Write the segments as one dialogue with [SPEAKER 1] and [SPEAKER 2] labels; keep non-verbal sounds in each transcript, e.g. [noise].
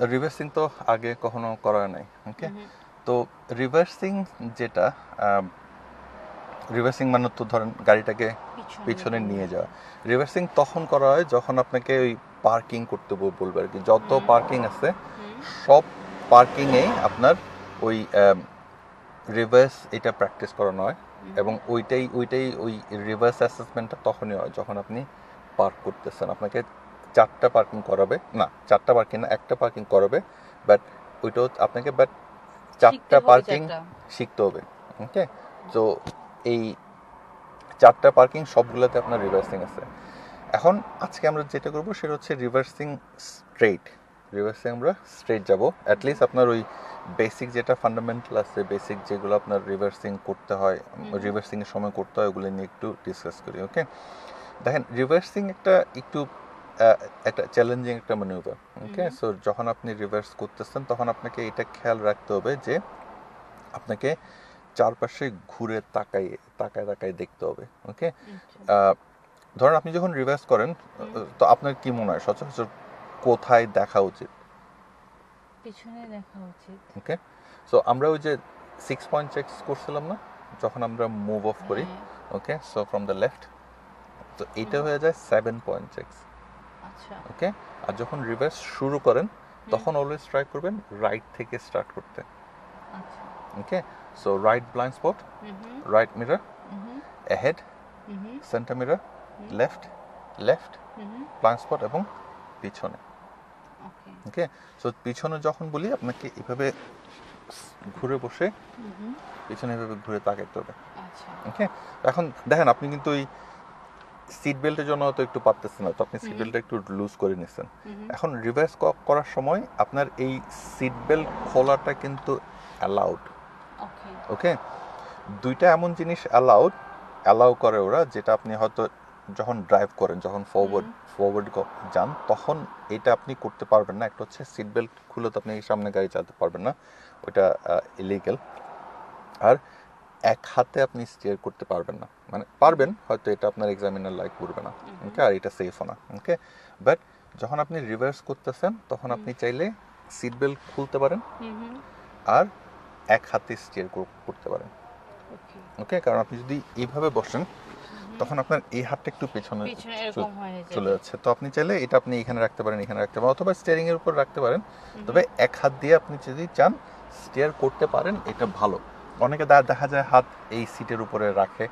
[SPEAKER 1] Reversing তো আগে কখনো করা নাই ওকে তো রিভার্সিং যেটা রিভার্সিং মানে তো ধরেন গাড়িটাকে পিছনে নিয়ে যাওয়া। রিভার্সিং তখন করা হয় যখন আপনাকে ওই পার্কিং করতে বলবে আর কি। যত পার্কিং আছে সব পার্কিংয়ে আপনার ওই রিভার্স এটা প্র্যাকটিস করানো হয় এবং ওইটাই ওইটাই ওই রিভার্স অ্যাসেসমেন্টটা তখনই হয় যখন আপনি পার্ক করতেছেন। আপনাকে চারটা পার্কিং করাবে। না চারটা পার্কিং না একটা পার্কিং করাবে বাট ওইটাও আপনাকে বাট চারটা পার্কিং শিখতে হবে ওকে তো এই চারটা পার্কিং সবগুলোতে আপনার রিভার্সিং আছে। এখন আজকে আমরা যেটা করব সেটা হচ্ছে রিভার্সিং স্ট্রেট রিভার্সিং আমরা স্ট্রেট যাব। অ্যাটলিস্ট আপনার ওই বেসিক যেটা ফান্ডামেন্টাল আছে বেসিক যেগুলো আপনার রিভার্সিং করতে হয় রিভার্সিংয়ের সময় করতে হয় ওগুলো নিয়ে একটু ডিসকাস করি ওকে দেখেন রিভার্সিং একটা একটু একটা চ্যালেঞ্জিং একটা ম্যানুভার ওকে সো যখন আপনি রিভার্স করতেছেন তখন আপনাকে এটা খেয়াল রাখতে হবে যে আপনাকে চারপাশে ঘুরে তাকাই তাকায় তাকায় দেখতে হবে ওকে ধরেন আপনি যখন রিভার্স করেন তো আপনার কি মনে হয়? সচরাচর কোথায় দেখা উচিত?
[SPEAKER 2] পিছনে দেখা উচিত।
[SPEAKER 1] ওকে সো আমরা ওই যে সিক্স পয়েন্ট চেক করছিলাম না? যখন আমরা মুভ অফ করি okay so from the left তো এইটা হয়ে যায় সেভেন পয়েন্ট চেক্স
[SPEAKER 2] আচ্ছা
[SPEAKER 1] ওকে? আর যখন রিভার্স শুরু করেন তখন অলওয়েজ ট্রাই করবেন রাইট থেকে স্টার্ট করতে।
[SPEAKER 2] আচ্ছা।
[SPEAKER 1] Okay? So right
[SPEAKER 2] blind
[SPEAKER 1] spot right
[SPEAKER 2] mirror
[SPEAKER 1] ahead
[SPEAKER 2] centre
[SPEAKER 1] mirror left
[SPEAKER 2] left
[SPEAKER 1] blind spot এবং পিছনে।
[SPEAKER 2] ওকে।
[SPEAKER 1] সো পিছনে যখন বলি আপনাকে এভাবে ঘুরে বসে পিছনে এভাবে ঘুরে তাকাতে হবে।
[SPEAKER 2] আচ্ছা।
[SPEAKER 1] ওকে? এখন দেখেন আপনি কিন্তু ওই সিট বেল্টের জন্য তো একটু পারতেছেন না তো আপনি সিট বেল্টটা একটু লুজ করে নিচ্ছেন
[SPEAKER 2] হুম।
[SPEAKER 1] এখন রিভার্স করার সময় আপনার এই সিট বেল্ট খোলাটা কিন্তু অ্যালাউড
[SPEAKER 2] ওকে
[SPEAKER 1] ওকে দুইটা এমন জিনিস অ্যালাউড অ্যালাউ করে ওরা যেটা আপনি হয়তো যখন ড্রাইভ করেন যখন ফরওয়ার্ড ফরওয়ার্ড যান তখন এটা আপনি করতে পারবেন না। একটা হচ্ছে সিট বেল্ট খুলে তো আপনি সামনে গাড়ি চালাতে পারবেন না ওটা ইলিগাল আর এক হাতে আপনি স্টিয়ার করতে পারবেন না। মানে পারবেন হয়তো এটা আপনার এক্সামিনার লাইক করবে না। ওকে আর এটা সেফও না। ওকে বাট যখন আপনি রিভার্স করতেছেন তখন আপনি চাইলে সিট বেল্ট খুলতে পারেন। আর এক হাতে স্টিয়ার করতে পারেন।
[SPEAKER 2] ওকে
[SPEAKER 1] কারণ আপনি যদি এইভাবে বসেন তখন আপনার এই হাতটা একটু পেছনে চলে যাচ্ছে। তো আপনি চাইলে এটা আপনি এখানে রাখতে পারেন এখানে রাখতে পারেন অথবা স্টিয়ারিং এর উপর রাখতে পারেন। তবে এক হাত দিয়ে আপনি যদি চান স্টিয়ার করতে পারেন এটা ভালো। অনেকে দেখা যায় হাত এই সিটের উপরে রাখে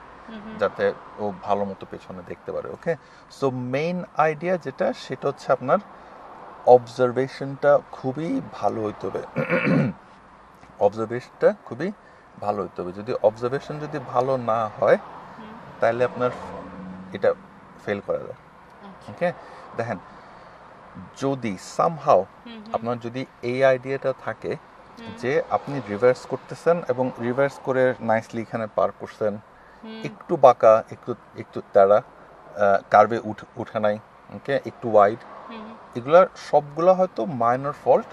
[SPEAKER 1] যাতে ও ভালো মতো পেছনে দেখতে পারে ওকে সো মেইন আইডিয়া যেটা সেটা হচ্ছে আপনার অবজারভেশনটা খুবই ভালো হইতে হবে। [clears throat] অবজারভেশনটা খুবই ভালো হইতে হবে। যদি অবজারভেশন যদি ভালো না হয় তাহলে আপনার এটা ফেল করা যায়
[SPEAKER 2] আচ্ছা।
[SPEAKER 1] ওকে দেখেন যদি সামহাও আপনার যদি এই আইডিয়াটা থাকে যে আপনি রিভার্স করতেছেন এবং রিভার্স করে নাইসলি এখানে পার করছেন। একটু বাঁকা একটু একটু তারা কার্ভে উঠ উঠে নাই ওকে একটু ওয়াইড এগুলার সবগুলো হয়তো মাইনর ফল্ট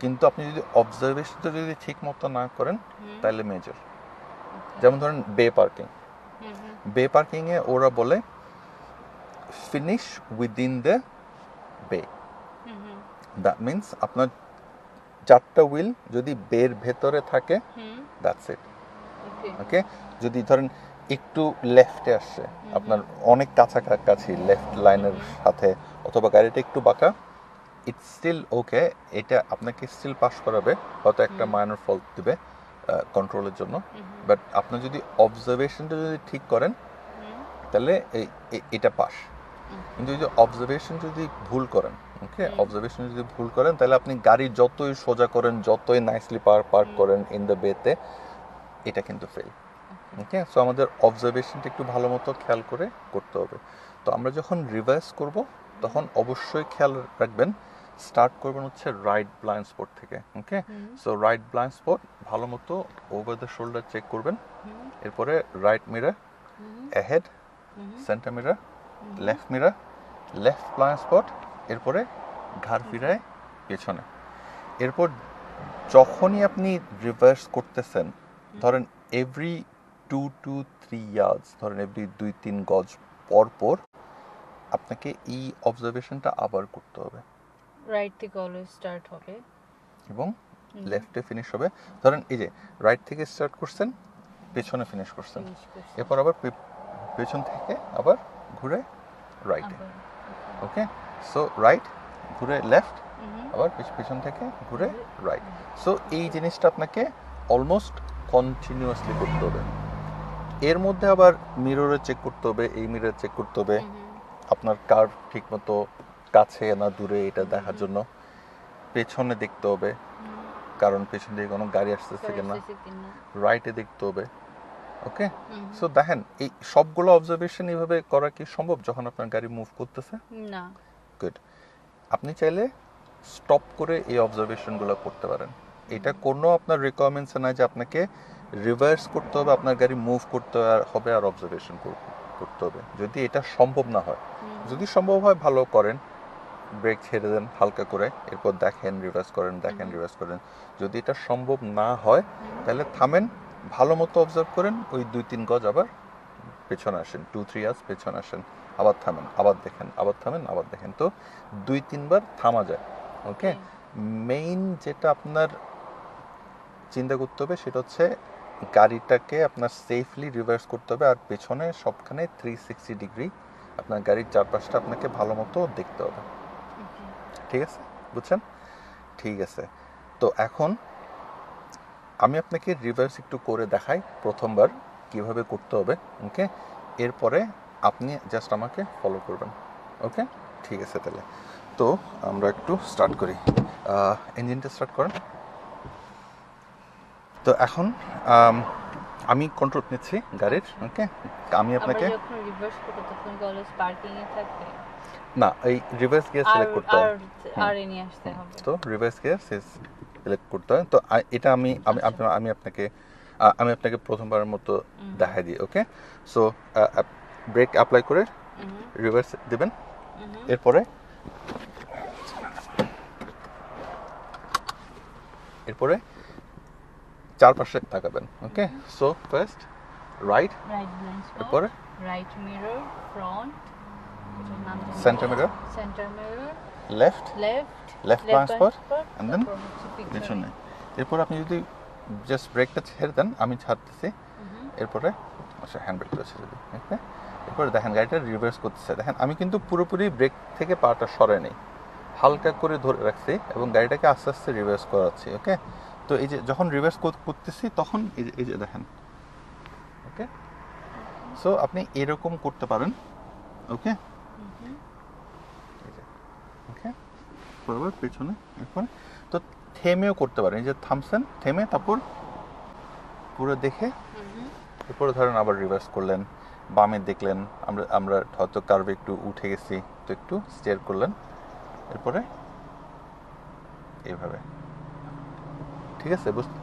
[SPEAKER 1] কিন্তু আপনি যদি অবজারভেশনটা যদি ঠিক মতো না করেন তাহলে মেজর যেমন ধরেন বে পার্কিং বে পার্কিংয়ে ওরা বলে finish within the bay that means আপনার চারটা হুইল যদি বের ভেতরে থাকে দ্যাটস ইট ওকে যদি ধরেন একটু লেফটে আসছে আপনার অনেক কাছাকাছি লেফট লাইনের সাথে অথবা গাড়িটা একটু বাঁকা ইটস স্টিল ওকে এটা আপনাকে স্টিল পাস করাবে হয়তো একটা মাইনর ফল্ট দিবে কন্ট্রোলের জন্য। বাট আপনি যদি অবজারভেশনটা যদি ঠিক করেন তাহলে এই এটা পাস কিন্তু যদি অবজারভেশন যদি ভুল করেন ওকে অবজারভেশন যদি ভুল করেন তাহলে আপনি গাড়ি যতই সোজা করেন যতই নাইসলি পার পার্ক করেন ইন দ্য বেতে এটা কিন্তু ফেল ওকে সো আমাদের অবজারভেশনটা একটু ভালো মতো খেয়াল করে করতে হবে। তো আমরা যখন রিভার্স করব তখন অবশ্যই খেয়াল রাখবেন স্টার্ট করবেন হচ্ছে রাইট ব্লাইন্ড স্পট থেকে। Okay so right blind spot ভালো মতো ওভার দ্য শোল্ডার চেক করবেন। এরপরে right mirror ahead centre mirror left mirror left blind spot এরপরে ঘাড় ফিরায় পেছনে। এরপর যখনই আপনি রিভার্স করতেছেন ধরেন every two two three years ধরেন এভরি দুই তিন গজ পর পর আপনাকে এই অবজারভেশনটা আবার করতে হবে।
[SPEAKER 2] রাইট থেকে অলওয়েজ স্টার্ট হবে।
[SPEAKER 1] এবং লেফটে ফিনিশ হবে। ধরেন এই যে রাইট থেকে স্টার্ট করছেন পেছনে ফিনিশ করছেন। এরপর আবার পেছন থেকে আবার ঘুরে রাইটে ওকে সো রাইট ঘুরে লেফট আবার পিছ- পিছন থেকে ঘুরে রাইট সো এই জিনিসটা আপনাকে অলমোস্ট কন্টিনিউয়াসলি করতে হবে। এর মধ্যে আবার মিররে চেক করতে হবে এই মিরর চেক করতে হবে। আপনার কার ঠিক মতো কাছে না দূরে এটা দেখার জন্য পেছনে দেখতে হবে। কারণ পেছন দিকে কোনো গাড়ি আসতেছে কিনা রাইটে দেখতে হবে। ওকে সো দেখেন এই সবগুলো অবজারভেশন এইভাবে করা কি সম্ভব যখন আপনার গাড়ি মুভ করতেছে?
[SPEAKER 2] না।
[SPEAKER 1] গুড আপনি চাইলে স্টপ করে এই অবজারভেশনগুলো করতে পারেন। এটা কোনো আপনার রিকোয়ারমেন্টস না যে আপনাকে রিভার্স করতে হবে আপনার গাড়ি মুভ করতে আর- হবে আর অবজারভেশন করতে হবে। যদি এটা সম্ভব না হয় যদি সম্ভব হয় ভালো করেন ব্রেক ছেড়ে দেন হালকা করে এরপর দেখেন রিভার্স করেন দেখেন। রিভার্স করেন। যদি এটা সম্ভব না হয় তাহলে থামেন ভালো মতো অবজার্ভ করেন ওই দুই তিন গজ আবার পেছনে আসেন টু থ্রি ইয়ার্স পেছনে আসেন। আবার থামেন আবার দেখেন আবার থামেন আবার দেখেন। তো দুই তিনবার থামা যায় ওকে? মেইন যেটা আপনার চিন্তা করতে হবে সেটা হচ্ছে গাড়িটাকে আপনার সেফলি রিভার্স করতে হবে আর পেছনে সবখানে থ্রি সিক্সটি ডিগ্রি আপনার গাড়ির চারপাশটা আপনাকে ভালো মতো দেখতে হবে। ঠিক আছে? বুঝছেন? ঠিক আছে। তো এখন আমি আপনাকে রিভার্স একটু করে দেখাই প্রথমবার কীভাবে করতে হবে ওকে? এরপরে আপনি জাস্ট আমাকে ফলো করবেন ওকে ঠিক আছে তাহলে। তো আমরা একটু স্টার্ট করি। ইঞ্জিনটা স্টার্ট করেন। তো এখন আমি কন্ট্রোল নিচ্ছি গাড়ির ওকে আমি আপনাকে না এই রিভার্স গিয়ার সিলেক্ট করতে হবে। তো রিভার্স গিয়ার সিলেক্ট করতে হয়। তো এটা আমি আমি
[SPEAKER 2] আচ্ছা।
[SPEAKER 1] আমি আপনাকে আমি আপনাকে প্রথমবারের মতো। দেখাই দিই ওকে সো ব্রেক অ্যাপ্লাই করে রিভার্স দিবেন।
[SPEAKER 2] হুম,
[SPEAKER 1] এরপরে এরপরে চারপাশে তাকাবেন ওকে সো ফার্স্ট রাইট এরপরে
[SPEAKER 2] right mirror front
[SPEAKER 1] Center mirror?
[SPEAKER 2] Centre
[SPEAKER 1] mirror
[SPEAKER 2] left
[SPEAKER 1] left blind spot, and then
[SPEAKER 2] পিছনে
[SPEAKER 1] এরপর আপনি যদি জাস্ট ব্রেকটা ছেড়ে দেন আমি ছাড়তেছি এরপরে আচ্ছা হ্যান্ড ব্রেকটা ছেড়ে দিই ওকে এরপরে দেখেন গাড়িটা রিভার্স করতেছে। দেখেন আমি কিন্তু পুরোপুরি ব্রেক থেকে পাটা সরে নেই হালকা করে ধরে রাখছি এবং গাড়িটাকে আস্তে আস্তে রিভার্স করাচ্ছি ওকে তো এই যে যখন রিভার্স করতেছি তখন এই যে এই যে দেখেন ওকে সো আপনি এরকম করতে পারেন ওকে ওকে বরাবর পেছনে এরপরে। তো থেমেও করতে পারেন এই যে থামছেন থেমে তারপর পুরো দেখে এরপরে ধরেন আবার রিভার্স করলেন। বামে দেখলেন আমরা আমরা হয়তো কার্ভে একটু উঠে গেছি তো একটু স্টেয়ার করলেন। এরপরে এইভাবে। ঠিক আছে বুঝ-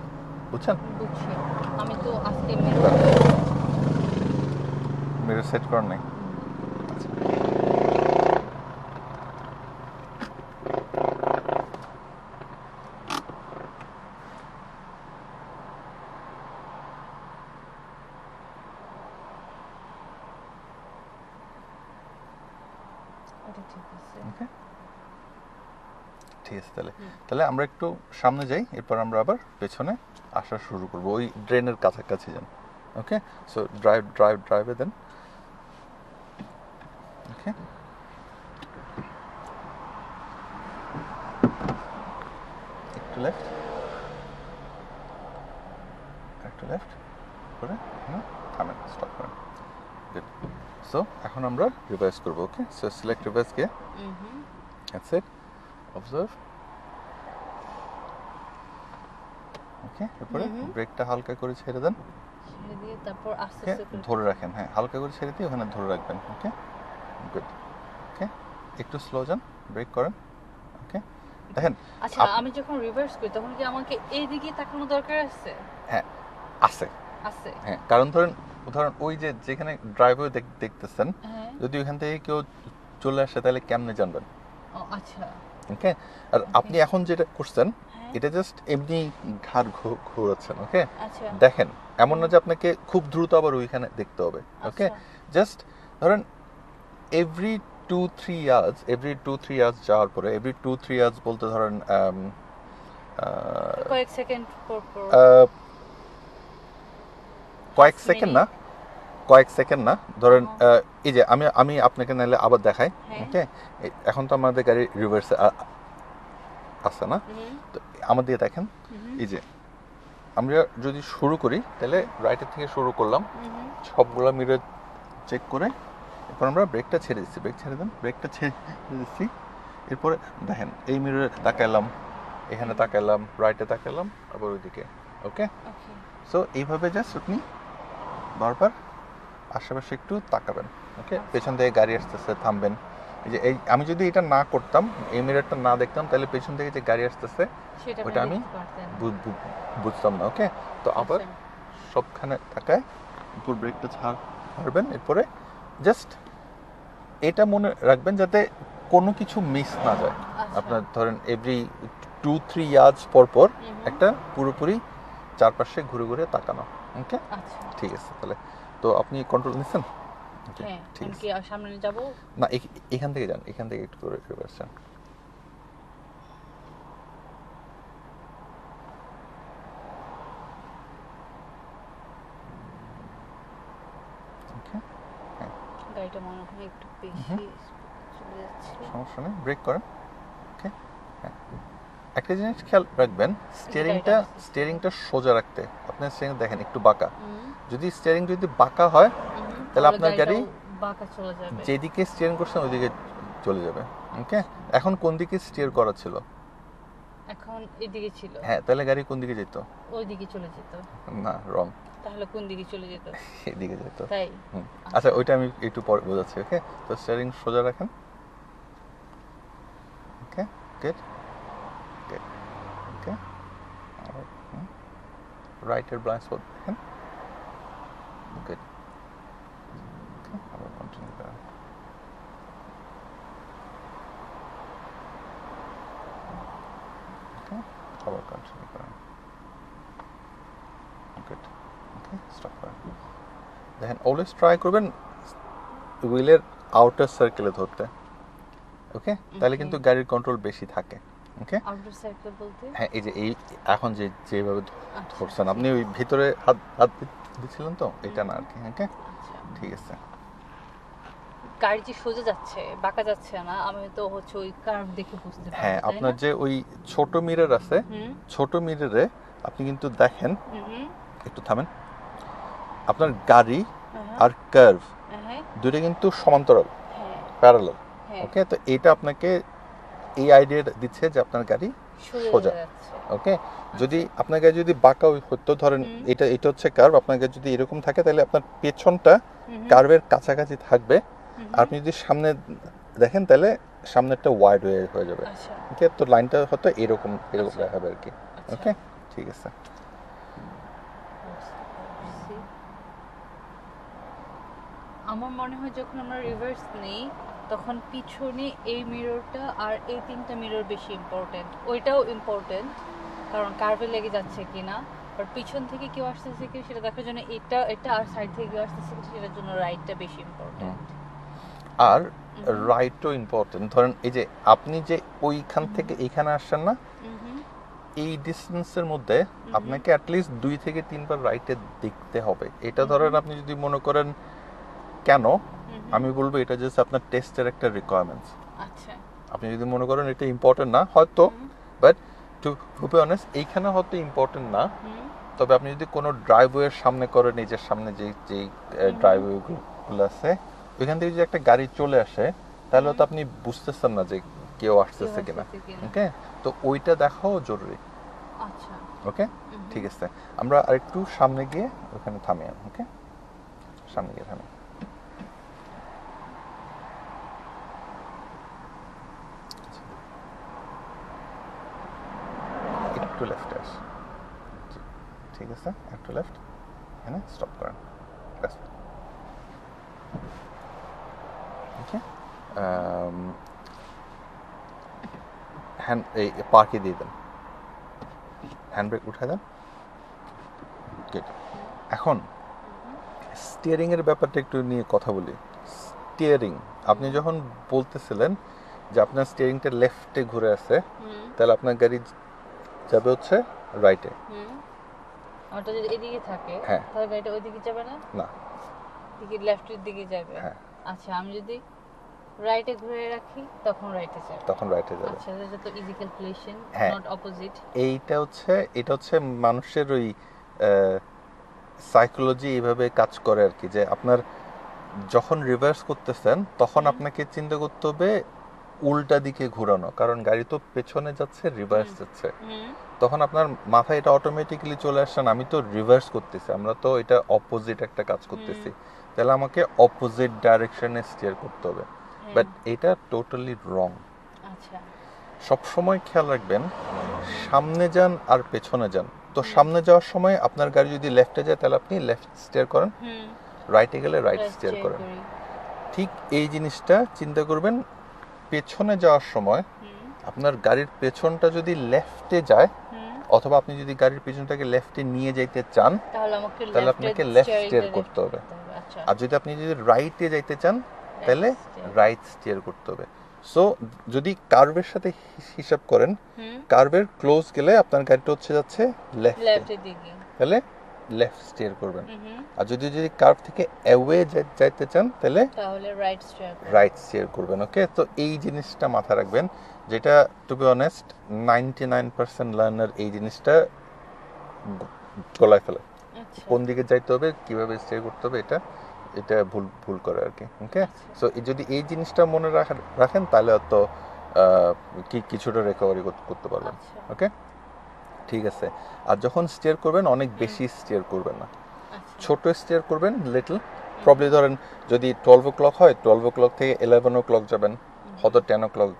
[SPEAKER 1] বুঝছেন?
[SPEAKER 2] বুঝছি। আমি তো আজকে
[SPEAKER 1] মেরে সেট করার নাই আচ্ছা
[SPEAKER 2] ওটা ঠিক আছে
[SPEAKER 1] ওকে ঠিক আছে তাহলে আমরা একটু সামনে যাই এরপর আমরা আবার পেছনে আসা শুরু করব। ওই ড্রেনের কাছাকাছি যান। ওকে সো ড্রাইভ ড্রাইভ ড্রাইভে দেন ওকে একটু লেফট একটু লেফট করে থামেন স্টপ করেন। সো এখন আমরা রিভার্স করব ওকে সো সিলেক্ট রিভার্স গিয়ে
[SPEAKER 2] হুম
[SPEAKER 1] That's ওকে এরপরে। ব্রেকটা হালকা করে ছেড়ে দেন।
[SPEAKER 2] ছেড়ে দিয়ে তারপর আস্তে আস্তে
[SPEAKER 1] ধরে রাখেন হ্যাঁ হালকা করে ছেড়ে দিয়ে ওখানে ধরে রাখবেন ওকে? গুড ওকে? একটু স্লো যান ব্রেক করেন ওকে? দেখেন
[SPEAKER 2] আচ্ছা আমি যখন রিভার্স করি তখন কি আমাকে এইদিকে তাকানো দরকার আছে?
[SPEAKER 1] হ্যাঁ আছে।
[SPEAKER 2] আছে।
[SPEAKER 1] হ্যাঁ কারণ ধরেন ধরেন ওই যে যেখানে ড্রাইভার দেখতেছেন
[SPEAKER 2] হ্যাঁ।
[SPEAKER 1] যদি ওইখান থেকে কেউ চলে আসে তাহলে কেমনে জানবেন?
[SPEAKER 2] ও আচ্ছা।
[SPEAKER 1] ওকে? আর আপনি এখন যেটা করছেন এটা জাস্ট এমনি ঘাড় ঘো- ঘোরাচ্ছেন ওকে
[SPEAKER 2] আচ্ছা।
[SPEAKER 1] দেখেন এমন না যে আপনাকে খুব দ্রুত আবার ওইখানে দেখতে হবে ওকে
[SPEAKER 2] আচ্ছা।
[SPEAKER 1] জাস্ট ধরেন every two three years every two three years যাওয়ার পরে এভরি টু থ্রি ইয়ার্স বলতে ধরেন um,
[SPEAKER 2] কয়েক সেকেন্ড
[SPEAKER 1] কয়েক সেকেন্ড না? কয়েক সেকেন্ড না? ধরেন এই যে আমি আমি আপনাকে নাহলে আবার দেখাই
[SPEAKER 2] হ্যাঁ।
[SPEAKER 1] ওকে এখন তো আমাদের গাড়ি রিভার্সে আছে না? তো আমার দিয়ে দেখেন এই যে আমরা যদি শুরু করি তাহলে রাইটের থেকে শুরু করলাম। সবগুলো মিরর চেক করে এরপর আমরা ব্রেকটা ছেড়ে দিচ্ছি। ব্রেক ছেড়ে দেন ব্রেকটা ছেড়ে দিচ্ছি। এরপরে দেখেন এই মিররে তাকাইলাম এখানে তাকাইলাম রাইটে তাকাইলাম আবার ওইদিকে ওকে সো এইভাবে জাস্ট আপনি বারবার আশেপাশে একটু তাকাবেন ওকে
[SPEAKER 2] আচ্ছা।
[SPEAKER 1] পেছন থেকে গাড়ি আসতেছে থামবেন। যে এই আমি যদি এটা না করতাম এই মিররটা না দেখতাম তাহলে পেছন থেকে যে গাড়ি আসতেছে ওটা আমি বুঝতাম না ওকে তো আবার
[SPEAKER 2] আচ্ছা,
[SPEAKER 1] সবখানে তাকায় উপর ব্রেকটা ছাড় ছাড়বেন এরপরে জাস্ট এটা মনে রাখবেন যাতে কোনো কিছু মিস না যায়।
[SPEAKER 2] আচ্ছা,
[SPEAKER 1] আপনার ধরেন এভরি টু থ্রি ইয়ার্স পর পর একটা পুরোপুরি চারপাশে ঘুরে ঘুরে তাকানো ওকে
[SPEAKER 2] আচ্ছা।
[SPEAKER 1] ঠিক আছে তাহলে। তো আপনি কন্ট্রোল নিচ্ছেন?
[SPEAKER 2] হ্যাঁ আমি কি সামনে যাব?
[SPEAKER 1] না এখান থেকে যান এখান থেকে একটু করে
[SPEAKER 2] গাড়িটা মনে হয় একটু বেশি চলে যাচ্ছে।
[SPEAKER 1] সমস্যা নেই ব্রেক করেন। ওকে হ্যাঁ। একটা জিনিস খেয়াল রাখবেন স্টিয়ারিংটা স্টিয়ারিংটা সোজা রাখতে আপনার স্টিয়ারিং দেখেন একটু বাঁকা। যদি স্টিয়ারিং যদি বাঁকা হয় তাহলে আপনার গাড়ি
[SPEAKER 2] বাঁকা চলে যাবে।
[SPEAKER 1] যেদিকে স্টিয়ারিং করছেন ওইদিকে চলে যাবে ওকে এখন কোন দিকে স্টিয়ার করা ছিল?
[SPEAKER 2] এখন এদিকে ছিল।
[SPEAKER 1] হ্যাঁ তাহলে গাড়ি কোন দিকে যেত?
[SPEAKER 2] ওইদিকে চলে যেত।
[SPEAKER 1] না রং
[SPEAKER 2] তাহলে কোন দিকে চলে যেত? [laughs]
[SPEAKER 1] এদিকে যেত।
[SPEAKER 2] তাই।
[SPEAKER 1] আচ্ছা ওইটা আমি একটু পরে বোঝাচ্ছি ওকে তো স্টিয়ারিং সোজা রাখেন। ওকে গুড গুড ওকে রাইটের ব্লাইন্ড স্পট দেখেন। গুড ওকে আবার কন্টিনিউ করেন ওকে আবার কন্টিনিউ করেন গুড ওকে স্টপ করেন দেখেন অলওয়েজ ট্রাই করবেন হুইলের আউটার সার্কেলে ধরতে ওকে তাহলে কিন্তু গাড়ির কন্ট্রোল বেশি থাকে ওকে
[SPEAKER 2] আউটার সার্কেল বলতে?
[SPEAKER 1] হ্যাঁ এই যে এই এখন যে যেভাবে
[SPEAKER 2] আচ্ছা,
[SPEAKER 1] ধরছেন আপনি ওই ভিতরে হাত হাত দি- দিচ্ছিলেন তো? এটা না আর কি ওকে
[SPEAKER 2] আচ্ছা।
[SPEAKER 1] ঠিক আছে।
[SPEAKER 2] গাড়ি যে সোজা যাচ্ছে বাঁকা যাচ্ছে না আমি তো হচ্ছে ওই কার্ভ দেখে বুঝতে পারব
[SPEAKER 1] হ্যাঁ আপনার যে ওই ছোট মিরর আছে ছোট মিররে আপনি কিন্তু দেখেন একটু থামেন আপনার গাড়ি আর কার্ভ
[SPEAKER 2] হ্যাঁ
[SPEAKER 1] দুটো কিন্তু সমান্তরাল প্যারালাল
[SPEAKER 2] হ্যাঁ।
[SPEAKER 1] ওকে তো এটা আপনাকে এই আইডিয়া দিচ্ছে যে আপনার গাড়ি
[SPEAKER 2] সোজা।
[SPEAKER 1] ওকে যদি আপনার গাড়ি যদি বাঁকা হতো ধরেন। এটা এটা হচ্ছে কার্ভ আপনার গাড়ি যদি এরকম থাকে তাহলে আপনার পেছনটা কার্ভের কাছাকাছি থাকবে। আর আপনি যদি সামনে দেখেন তাহলে সামনেরটা ওয়াইড হয়ে হয়ে যাবে।
[SPEAKER 2] আচ্ছা।
[SPEAKER 1] ওকে তো লাইনটা হয়তো এরকম এরকম
[SPEAKER 2] আচ্ছা।
[SPEAKER 1] দেখাবে আর কি
[SPEAKER 2] আচ্ছা।
[SPEAKER 1] ওকে ঠিক আছে
[SPEAKER 2] বুঝতে পারছি। আমার মনে হয় যখন আমরা রিভার্স নেই তখন পিছনে এই মিররটা আর এই তিনটা মিরর বেশি ইম্পর্টেন্ট ওইটাও ইম্পর্টেন্ট কারণ কার্ভে লেগে যাচ্ছে কিনা। আর পিছন থেকে কেউ আসতেছে কি সেটা দেখার জন্য এটা এটা আর সাইড থেকে কেউ আসতেছে কি সেটার জন্য রাইটটা বেশি ইম্পর্টেন্ট
[SPEAKER 1] আর রাইটও ইম্পর্টেন্ট ধরেন এই যে আপনি যে ওইখান থেকে এইখানে আসছেন না এই ডিস্টেন্সের মধ্যে আপনাকে অ্যাটলিস্ট দুই থেকে তিনবার রাইটে দেখতে হবে। এটা ধরেন আপনি যদি মনে করেন কেন? আমি বলব এটা জাস্ট আপনার টেস্টের একটা রিকোয়ারমেন্টস
[SPEAKER 2] আচ্ছা।
[SPEAKER 1] আপনি যদি মনে করেন এটা ইম্পর্টেন্ট না হয়তো বাট টু বি অনেস্ট এইখানে হয়তো ইম্পর্টেন্ট না। তবে আপনি যদি কোনো ড্রাইভওয়ের সামনে করেন নিজের সামনে যে যে ড্রাইভওয়েগুলো আছে ওইখান থেকে যদি একটা গাড়ি চলে আসে তাহলে তো আপনি বুঝতেছেন না যে কেউ আসতেছে কিনা। ওকে তো ওইটা দেখাও জরুরি।
[SPEAKER 2] আচ্ছা।
[SPEAKER 1] ওকে ঠিক আছে। আমরা আরেকটু সামনে গিয়ে ওখানে থামি ওকে সামনে গিয়ে থামি একটু লেফটে আস। ঠিক আছে? একটু লেফট এখানে স্টপ করেন ওকে হ্যান্ড এই পার্কে দিয়ে দেন। হ্যান্ড ব্রেক উঠে দেন এখন স্টিয়ারিং এর ব্যাপারটা একটু নিয়ে কথা বলি। স্টিয়ারিং আপনি যখন বলতেছিলেন যে আপনার স্টিয়ারিংটা লেফটে ঘুরে আছে তাহলে আপনার গাড়ি যাবে হচ্ছে রাইটে
[SPEAKER 2] হুম। ওটা যদি এদিকে থাকে
[SPEAKER 1] হ্যাঁ।
[SPEAKER 2] তাহলে গাড়িটা ওইদিকে যাবে না?
[SPEAKER 1] না।
[SPEAKER 2] দিকে লেফটের দিকে যাবে?
[SPEAKER 1] হ্যাঁ।
[SPEAKER 2] আচ্ছা আমি যদি রাইটে ঘুরে রাখি তখন রাইটে যাবে।
[SPEAKER 1] তখন রাইটে যাবে।
[SPEAKER 2] আচ্ছা এটা তো ইজি ক্যালকুলেশন
[SPEAKER 1] হ্যাঁ।
[SPEAKER 2] নট অপোজিট
[SPEAKER 1] এইটা হচ্ছে এটা হচ্ছে মানুষের ওই সাইকোলজি এইভাবে কাজ করে আর কি যে আপনার যখন রিভার্স করতেছেন তখন আপনাকে চিন্তা করতে হবে উল্টা দিকে ঘোরানো কারণ গাড়ি তো পেছনে যাচ্ছে রিভার্স যাচ্ছে। তখন আপনার মাথায় এটা অটোমেটিক্যালি চলে আসছেন আমি তো রিভার্স করতেছি আমরা তো এটা অপোজিট একটা কাজ করতেছি। তাহলে আমাকে অপোজিট ডাইরেকশনে স্টিয়ার করতে হবে। বাট এটা টোটালি রং
[SPEAKER 2] আচ্ছা।
[SPEAKER 1] সব সময় খেয়াল রাখবেন সামনে যান আর পেছনে যান। তো সামনে যাওয়ার সময় আপনার গাড়ি যদি লেফটে যায় তাহলে আপনি লেফট স্টিয়ার করেন। রাইটে গেলে রাইট স্টিয়ার করেন। ঠিক এই জিনিসটা চিন্তা করবেন পেছনে যাওয়ার সময় আপনার গাড়ির পেছনটা যদি লেফটে যায় অথবা আপনি যদি গাড়ির পেছনটাকে লেফটে নিয়ে যাইতে চান
[SPEAKER 2] তাহলে
[SPEAKER 1] আপনাকে লেফট
[SPEAKER 2] টা
[SPEAKER 1] করতে হবে।
[SPEAKER 2] আচ্ছা।
[SPEAKER 1] আর যদি আপনি যদি রাইটে যাইতে চান তাহলে রাইট স্টিয়ার করতে হবে। সো যদি কার্ভের সাথে হিসাব করেন কার্ভের ক্লোজ গেলে আপনার গাড়িটা হচ্ছে যাচ্ছে লেফট তাহলে লেফট স্টিয়ার করবেন। আর যদি যদি কার্ভ থেকে অ্যাওয়ে যাইতে চান তাহলে
[SPEAKER 2] তাহলে রাইট স্টিয়ার
[SPEAKER 1] রাইট স্টিয়ার করবেন ওকে তো এই জিনিসটা মাথায় রাখবেন যেটা to be honest ninety nine percent learner এই জিনিসটা গলায় ফেলে।
[SPEAKER 2] আচ্ছা।
[SPEAKER 1] কোন দিকে যাইতে হবে কীভাবে স্টিয়ার করতে হবে এটা এটা ভুল ভুল করে আর কি ওকে
[SPEAKER 2] আচ্ছা।
[SPEAKER 1] সো যদি এই জিনিসটা মনে রাখা- রাখেন তাহলে কি কিছুটা রিকভারি করতে পারবেন
[SPEAKER 2] আচ্ছা।
[SPEAKER 1] ওকে ঠিক আছে। আর যখন স্টিয়ার করবেন অনেক বেশি স্টিয়ার করবেন না।
[SPEAKER 2] আচ্ছা।
[SPEAKER 1] ছোট স্টিয়ার করবেন লিটল প্রবলি ধরেন যদি টুয়েলভ ও ক্লক হয় টুয়েলভ ও ক্লক থেকে ইলেভেন ও ক্লক যাবেন হয়তো টেন ও ক্লক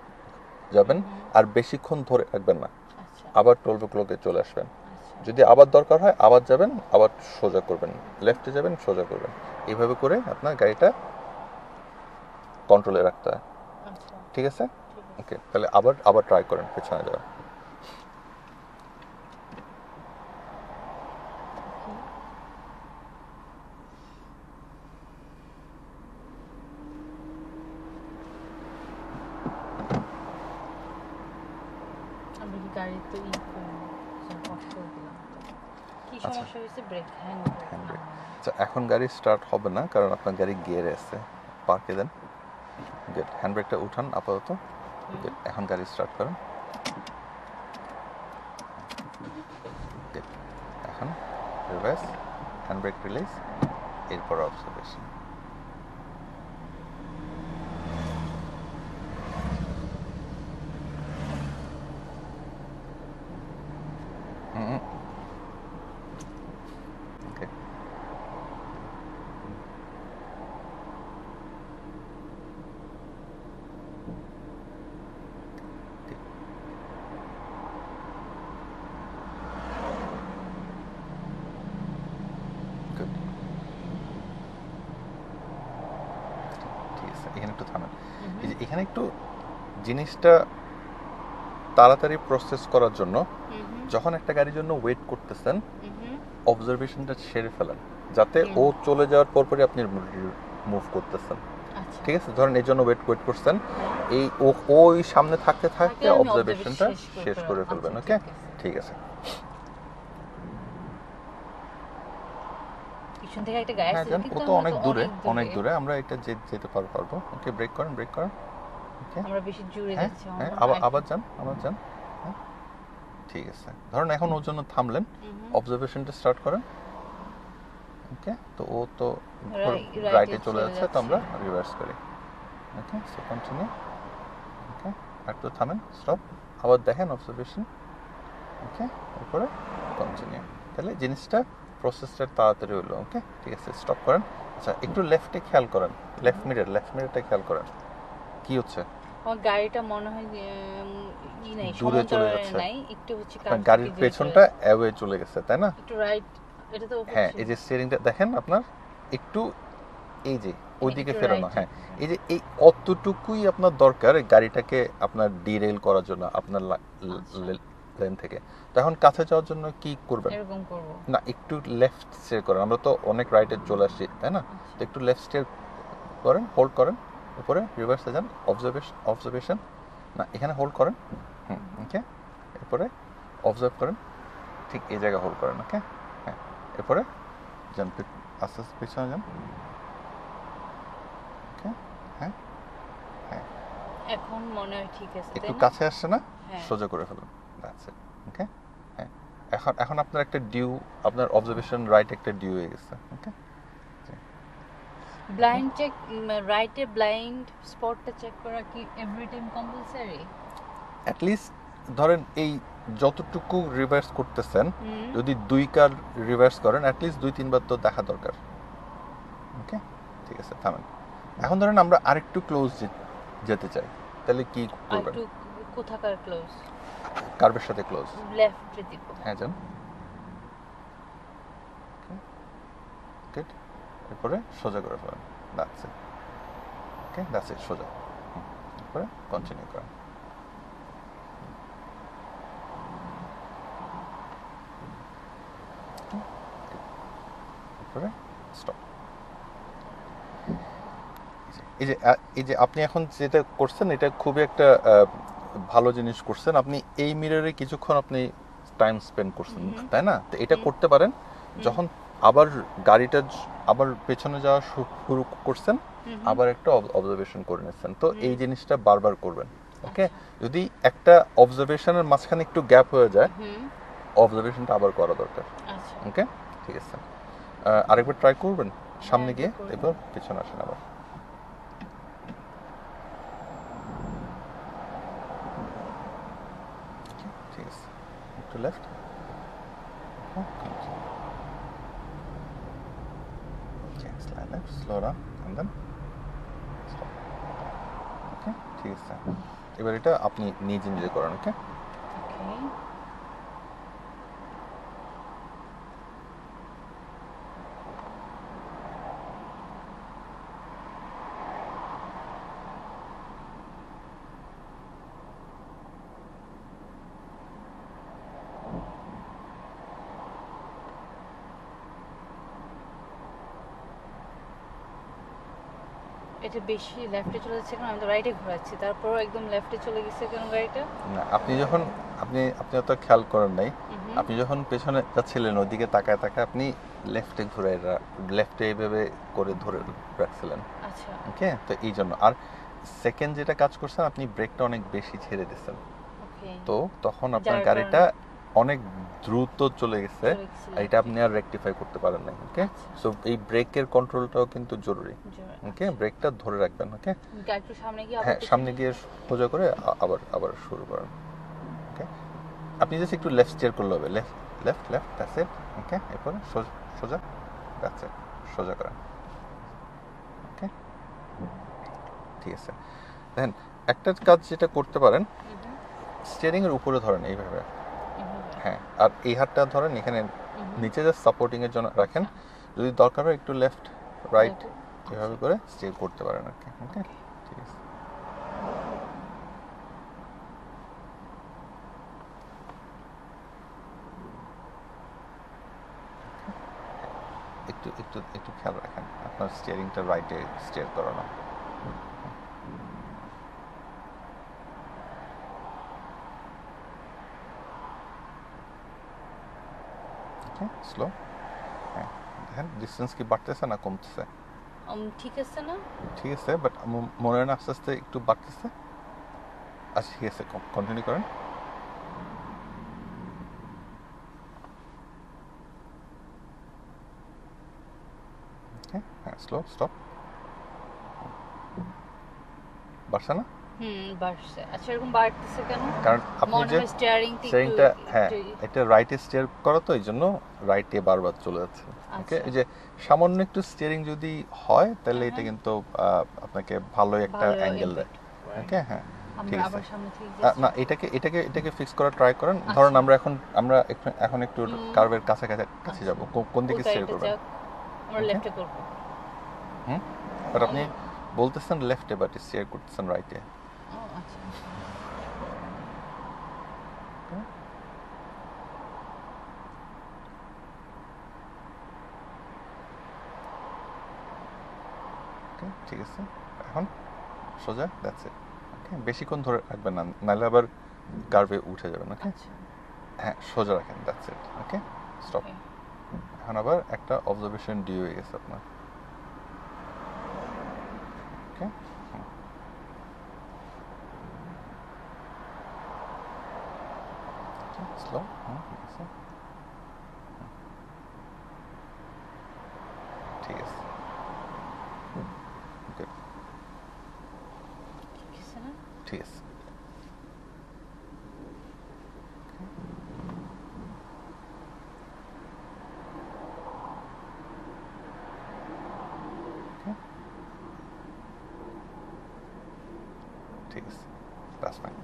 [SPEAKER 1] যাবেন আর বেশিক্ষণ ধরে রাখবেন না।
[SPEAKER 2] আচ্ছা।
[SPEAKER 1] আবার টুয়েলভ ও ক্লকে চলে আসবেন।
[SPEAKER 2] আচ্ছা।
[SPEAKER 1] যদি আবার দরকার হয় আবার যাবেন আবার সোজা করবেন। লেফটে যাবেন সোজা করবেন। এইভাবে করে আপনার গাড়িটা কন্ট্রোলে রাখতে হয়। ঠিক আছে?
[SPEAKER 2] ঠিক আছে।
[SPEAKER 1] ওকে তাহলে আবার আবার ট্রাই করেন পেছনে যাওয়া
[SPEAKER 2] আমরা কি গাড়ি তো ই করি অফ করে দিলাম কি
[SPEAKER 1] আচ্ছা।
[SPEAKER 2] সমস্যা হয়েছে ব্রেক হ্যান্ড
[SPEAKER 1] Handbrake। আচ্ছা এখন গাড়ি স্টার্ট হবে না, কারণ আপনার গাড়ি গিয়ারে আছে। পার্কে দেন। গেট হ্যান্ডব্রেকটা উঠান, আপাতত। গেট এখন গাড়ি স্টার্ট করেন। এখন রিভার্স হ্যান্ডব্রেক রিলিজ এরপর অবজারভেশন Okay. Good. ঠিক আছে এখানে একটু থামেন এই যে এখানে একটু জিনিসটা তাড়াতাড়ি প্রসেস করার জন্য যখন একটা গাড়ির জন্য ওয়েট করতেছেন অবজারভেশনটা সেরে ফেলেন যাতে ও চলে যাওয়ার পরপরই আপনি মুভ করতেছেন।
[SPEAKER 2] আচ্ছা।
[SPEAKER 1] ঠিক আছে? ধরেন এই জন্য ওয়েট ওয়েট করছেন এই ও ওই সামনে থাকতে থাকতে অবজারভেশনটা শেষ করে ফেলবেন।
[SPEAKER 2] আচ্ছা,
[SPEAKER 1] ওকে
[SPEAKER 2] ঠিক আছে।
[SPEAKER 1] ঠিক
[SPEAKER 2] থেকে একটা গাড়ি
[SPEAKER 1] হ্যাঁ ও তো অনেক দূরে অনেক দূরে। আমরা এটা যেতে পার- পারব। ওকে ব্রেক করেন ব্রেক করেন।
[SPEAKER 2] আমরা বেশি জুড়ে
[SPEAKER 1] হ্যাঁ
[SPEAKER 2] যাচ্ছি
[SPEAKER 1] হ্যাঁ আবার আবার যান আবার যান হ্যাঁ। ঠিক আছে। ধরুন এখন ওর জন্য থামলেন অবজারভেশনটা স্টার্ট করেন। ওকে তো ও তো রাইটে চলে যাচ্ছে তো আমরা রিভার্স করি। ওকে সো কন্টিনিউ ওকে একটু থামেন স্টপ আবার দেখেন অবজারভেশন ওকে তারপরে কন্টিনিউ তাহলে জিনিসটা প্রসেসটা তাড়াতাড়ি হলো ওকে ঠিক আছে স্টপ করেন। আচ্ছা একটু লেফটে খেয়াল করেন। লেফট মিরর লেফট মিররটা খেয়াল করেন। কি হচ্ছে?
[SPEAKER 2] আমার গাড়িটা মনে হয় ই নাই
[SPEAKER 1] দূরে চলে যাচ্ছে।
[SPEAKER 2] নাই একটু হচ্ছে
[SPEAKER 1] গাড়ির পেছনটা অ্যাওয়ে চলে গেছে তাই না?
[SPEAKER 2] একটু রাইট এটা তো
[SPEAKER 1] হ্যাঁ এই যে স্টিয়ারিংটা দেখেন আপনার একটু এই যে ওইদিকে ফেরানো হ্যাঁ এই যে এই অতটুকুই আপনার দরকার গাড়িটাকে আপনার ডিরেল করার জন্য আপনার
[SPEAKER 2] আচ্ছা।
[SPEAKER 1] লেন থেকে। তো এখন কাছে যাওয়ার জন্য কি করবেন?
[SPEAKER 2] এরকম করব।
[SPEAKER 1] না একটু লেফট স্টেয়ার করেন আমরা তো অনেক রাইটে চলে আসছি তাই না? তো
[SPEAKER 2] আচ্ছা।
[SPEAKER 1] একটু লেফট স্টেয়ার করেন হোল্ড করেন। উপরে রিভার্সে যান অবজারভেশন অবজারভেশন না এখানে হোল্ড করেন হুম ওকে এরপরে অবজার্ভ করেন ঠিক এই জায়গায় হোল্ড করেন ওকে হ্যাঁ এরপরে যান আস্তে আস্তে পিছনে যান ওকে হ্যাঁ হ্যাঁ।
[SPEAKER 2] এখন মনে হয় ঠিক আছে
[SPEAKER 1] একটু কাছে আসছে না?
[SPEAKER 2] হ্যাঁ।
[SPEAKER 1] সোজা করে ফেলুন দ্যাটস ইট ওকে হ্যাঁ এখন এখন আপনার একটা ডিউ আপনার অবজারভেশন রাইট একটা ডিউ হয়ে গেছে ওকে
[SPEAKER 2] ব্লাইন্ড চেক রাইটে ব্লাইন্ড স্পটটা চেক করা কি এভরি টাইম কম্পালসারি
[SPEAKER 1] অ্যাটলিস্ট ধরেন এই যতটুকু রিভার্স করতেছেন যদি দুই কার রিভার্স করেন অ্যাট লিস্ট দুই তিনবার তো দেখা দরকার। ওকে ঠিক আছে থামেন। এখন ধরেন আমরা আরেকটু ক্লোজ যেতে চাই তাহলে কি করবেন?
[SPEAKER 2] কোথাকার ক্লোজ
[SPEAKER 1] কার্ভের সাথে ক্লোজ
[SPEAKER 2] লেফটে দিব।
[SPEAKER 1] হ্যাঁ যান গুড এরপরে সোজা করে ফেলেন। That's it okay that's it সোজা। এরপরে কন্টিনিউ করেন। স্টপ এই যে এই যে আপনি এখন যেটা করছেন এটা খুবই একটা আহ, ভালো জিনিস করছেন। আপনি এই মিররে কিছুক্ষণ আপনি টাইম স্পেন্ড করছেন তাই না? তো এটা করতে পারেন। যখন আবার গাড়িটা আবার পেছনে যাওয়া শুরু করছেন আবার একটা অবজারভেশন করে নিচ্ছেন। তো এই জিনিসটা বারবার করবেন ওকে যদি একটা অবজারভেশনের মাঝখানে একটু গ্যাপ হয়ে যায় অবজারভেশনটা আবার করা দরকার
[SPEAKER 2] আচ্ছা।
[SPEAKER 1] ওকে ঠিক আছে। আরেকবার ট্রাই করবেন সামনে
[SPEAKER 2] হ্যাঁ,
[SPEAKER 1] গিয়ে এবার পেছনে আসেন আবার। ঠিক আছে। একটু left slow down, and then stop. Okay, ঠিক আছে। এবার এটা আপনি নিজে নিজে করেন ওকে
[SPEAKER 2] ওকে এটা বেশি লেফটে চলে যাচ্ছে কেন? আমি তো রাইটে ঘোরাচ্ছি। তারপর একদম লেফটে চলে গেছে কেন গাড়িটা?
[SPEAKER 1] না আপনি যখন আপনি আপনি অত খেয়াল করেন নাই। আপনি যখন পেছনে যাচ্ছিলেন ওদিকে তাকায় তাকায় আপনি লেফটে ঘুরে লেফটে এইভাবে করে ধরে রাখছিলেন।
[SPEAKER 2] আচ্ছা।
[SPEAKER 1] ওকে? তো এই জন্য। আর সেকেন্ড যেটা কাজ করছেন আপনি ব্রেকটা অনেক বেশি ছেড়ে দিচ্ছেন। তো তখন আপনার গাড়িটা অনেক দ্রুত চলে গেছে। এটা আপনি আর রেকটিফাই করতে পারেন না ওকে। সো এই ব্রেকের কন্ট্রোলটাও কিন্তু জরুরি ওকে ব্রেকটা ধরে রাখবেন ওকে
[SPEAKER 2] একটু সামনে গিয়ে
[SPEAKER 1] হ্যাঁ সামনে
[SPEAKER 2] গিয়ে-
[SPEAKER 1] সোজা করে আবার আবার শুরু করেন ওকে আপনি জাস্ট একটু লেফট স্টিয়ার করলে হবে left left left that's it okay এরপরে সোজা সোজা দ্যাটস ইট সোজা করেন ওকে ঠিক আছে। দেন একটা কাজ যেটা করতে পারেন স্টিয়ারিং এর উপরে ধরেন এইভাবে। হ্যাঁ আর এই হাতটা ধরেন এখানে নিচে জাস্ট সাপোর্টিং এর জন্য রাখেন। যদি দরকার হয় একটু লেফট রাইট এভাবে করে স্টিয়ার করতে পারেন আর কি ওকে ঠিক আছে। একটু একটু একটু খেয়াল রাখেন আপনার স্টিয়ারিংটা রাইটে স্টিয়ার করানো। ওকে স্লো হ্যাঁ দেখেন ডিস্টেন্স কি বাড়তেছে না কমতেছে
[SPEAKER 2] উম, ঠিক আছে না
[SPEAKER 1] ঠিক আছে বাট মনে হয় না আস্তে আস্তে একটু বাড়তেছে আচ্ছা ঠিক আছে কন্টিনিউ করেন হ্যাঁ হ্যাঁ স্লো স্টপ বাড়ছে না
[SPEAKER 2] হুম বাড়ছে আচ্ছা এরকম বাড়তেছে কেন?
[SPEAKER 1] কারণ আপনি যে
[SPEAKER 2] স্টিয়ারিং
[SPEAKER 1] স্টিয়ারিংটা হ্যাঁ এটা রাইটে স্টিয়ার করা তো এই জন্য রাইটে বারবার চলে যাচ্ছে ওকে
[SPEAKER 2] আচ্ছা।
[SPEAKER 1] এই যে সামান্য একটু স্টিয়ারিং যদি হয় তাহলে এটা। কিন্তু আপনাকে একটা অ্যাঙ্গেল দেয় ওকে হ্যাঁ ঠিক আছে। না এটাকে এটাকে এটাকে ফিক্স ট্রাই করেন। ধরুন আমরা এখন আমরা এখন একটু। কার্ভের কাছে কাছে কাছে যাব কোন দিকে স্টিয়ার করবেন?
[SPEAKER 2] আমরা লেফটে করব।
[SPEAKER 1] হুম? বাট আপনি বলতেছেন লেফটে বাট স্টিয়ার করতেছেন রাইটে
[SPEAKER 2] আচ্ছা
[SPEAKER 1] ঠিক আছে। এখন সোজা দ্যাটস ইট ওকে বেশিক্ষণ ধরে রাখবেন না নাহলে আবার কার্ভে উঠে যাবেন ওকে
[SPEAKER 2] আচ্ছা।
[SPEAKER 1] হ্যাঁ সোজা রাখেন দ্যাটস ইট ওকে স্টপ এখন আবার একটা অবজারভেশন ডি হয়ে গেছে আপনার। স্লো ঠিক আছে Good,
[SPEAKER 2] ঠিক আছে না
[SPEAKER 1] ঠিক আছে Okay. ঠিক আছে that's fine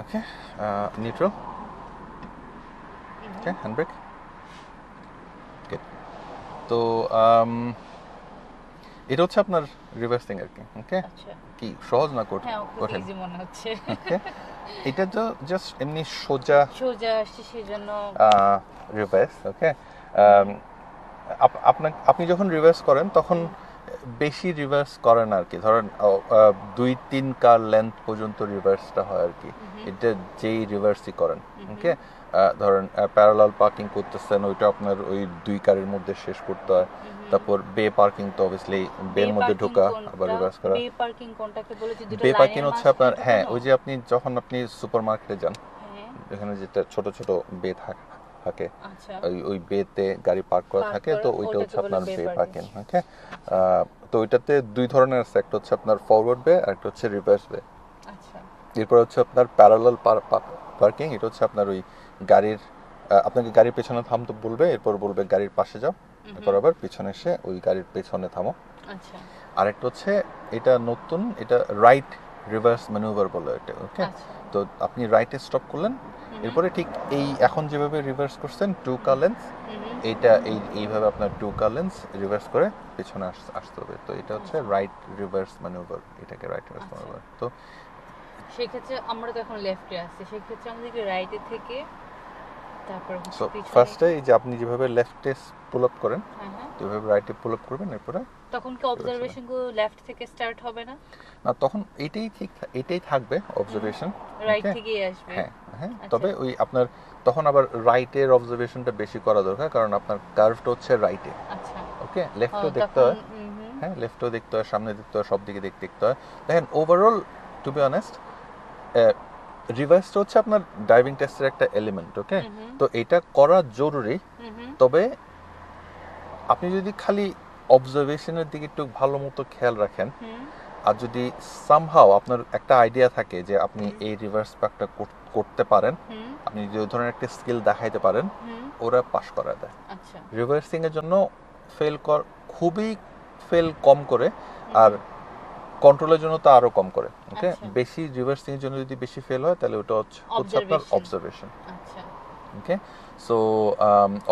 [SPEAKER 1] okay uh, neutral Okay handbrake. Good. তো um, এটা হচ্ছে আপনার রিভার্সিং আর কি ওকে
[SPEAKER 2] আচ্ছা।
[SPEAKER 1] কি সহজ না কঠিন?
[SPEAKER 2] হ্যাঁ
[SPEAKER 1] কঠিন।
[SPEAKER 2] মনে হচ্ছে.
[SPEAKER 1] এটা তো জাস্ট এমনি সোজা
[SPEAKER 2] সোজা আসছে সেই জন্য
[SPEAKER 1] রিভার্স ওকে আপনার আপনি যখন রিভার্স করেন তখন বেশি রিভার্স করেন আর কি ধরেন দুই তিন কার লেন্থ পর্যন্ত রিভার্সটা হয় আর কি এটা যেই রিভার্সই করেন ওকে ধরেন প্যারালাল পার্কিং করতেছেন ওইটা আপনার ওই দুই কারের মধ্যে শেষ করতে হয়। তারপর বে পার্কিং তো অবভিয়াসলি বের মধ্যে ঢোকা আবার রিভার্স করা।
[SPEAKER 2] বে পার্কিং কোনটাকে দুটো
[SPEAKER 1] বে পার্কিং হচ্ছে আপনার হ্যাঁ ওই যে আপনি যখন আপনি সুপার মার্কেটে যান
[SPEAKER 2] হ্যাঁ।
[SPEAKER 1] এখানে যেটা ছোট ছোট বে থাক- থাকে।
[SPEAKER 2] আচ্ছা।
[SPEAKER 1] ওই ওই বেতে গাড়ি পার্ক করা থাকে তো ওইটা হচ্ছে আপনার বে পার্কিং ওকে তো ওইটাতে দুই ধরনের আছে একটা হচ্ছে আপনার ফরওয়ার্ড বে আর একটা হচ্ছে রিভার্স বে।
[SPEAKER 2] আচ্ছা।
[SPEAKER 1] এরপর হচ্ছে আপনার প্যারালাল পার্কিং এটা হচ্ছে আপনার ওই গাড়ির আপনাকে গাড়ির পেছনে থামতে বলবে এরপর বলবে গাড়ির পাশে যাও। এরপর আবার পিছনে এসে ওই গাড়ির পেছনে থামো।
[SPEAKER 2] আচ্ছা।
[SPEAKER 1] আরেকটা হচ্ছে এটা নতুন এটা রাইট রিভার্স ম্যানুভার বলে এটা ওকে
[SPEAKER 2] আচ্ছা।
[SPEAKER 1] তো আপনি রাইটে স্টপ করলেন। এরপরে ঠিক এই এখন যেভাবে রিভার্স করছেন টু কার লেন্স এইটা এই এইভাবে আপনার টু কার লেন্স রিভার্স করে পেছনে আস- আসতে হবে। তো এটা হচ্ছে রাইট রিভার্স ম্যানুভার এটাকে রাইট রিভার্স। ম্যানুভার তো
[SPEAKER 2] সেক্ষেত্রে আমরা তো এখন লেফটে আছি সেক্ষেত্রে আমাদেরকে রাইটে থেকে তারপর
[SPEAKER 1] ফার্স্টে এই যে আপনি যেভাবে লেফটে পুল আপ করেন।
[SPEAKER 2] হ্যাঁ হ্যাঁ।
[SPEAKER 1] এভাবে রাইটে পুল আপ করবেন এরপরে
[SPEAKER 2] তখন কি অবজারভেশনগুলো লেফট থেকে স্টার্ট হবে না?
[SPEAKER 1] না তখন এটাই ঠিক এটাই থাকবে অবজারভেশন
[SPEAKER 2] রাইট থেকেই আসবে।
[SPEAKER 1] হ্যাঁ হ্যাঁ
[SPEAKER 2] আচ্ছা।
[SPEAKER 1] তবে ওই আপনার তখন আবার রাইটের অবজারভেশনটা বেশি করা দরকার কারণ আপনার কার্ভটা হচ্ছে রাইটে
[SPEAKER 2] আচ্ছা।
[SPEAKER 1] ওকে লেফটও দেখতে হয়। হ্যাঁ লেফটও দেখতে হয় সামনে দেখতে হয় সব দিকে দেখতে দেখতে হয়। দেখেন ওভারঅল টু বি অনেস্ট রিভার্সটা হচ্ছে আপনার ড্রাইভিং টেস্টের একটা এলিমেন্ট ওকে তো এটা করা জরুরি। তবে আপনি যদি খালি অবজারভেশনের দিকে একটু ভালো মতো খেয়াল রাখেন আর যদি সামহাও আপনার একটা আইডিয়া থাকে যে আপনি এই রিভার্স প্যাকটা করতে পারেন আপনি ওই ধরনের একটা স্কিল দেখাইতে পারেন ওরা পাস করা দেয়।
[SPEAKER 2] আচ্ছা।
[SPEAKER 1] রিভার্সিং এর জন্য ফেল কর খুবই ফেল কম করে আর কন্ট্রোলের জন্য তো আরও কম করে ওকে
[SPEAKER 2] আচ্ছা।
[SPEAKER 1] বেশি রিভার্সিং এর জন্য যদি বেশি ফেল হয় তাহলে ওটা হচ্ছে আপনার. অবজারভেশন
[SPEAKER 2] আচ্ছা।
[SPEAKER 1] ওকে সো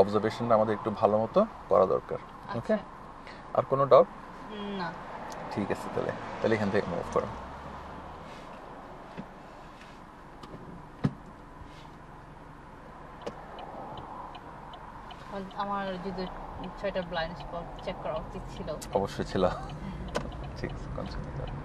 [SPEAKER 1] অবজারভেশনটা আমাদের একটু ভালো মতো করা দরকার ওকে
[SPEAKER 2] আচ্ছা
[SPEAKER 1] আর কোনো ডাউট
[SPEAKER 2] না।
[SPEAKER 1] ঠিক আছে তাহলে তাহলে এখান থেকে মুভ করো।
[SPEAKER 2] আমার যদি ছয়টা ব্লাইন্ড স্পট চেক করা উচিত ছিল।
[SPEAKER 1] অবশ্যই ছিল। ঠিক আছে কন্টিনিউ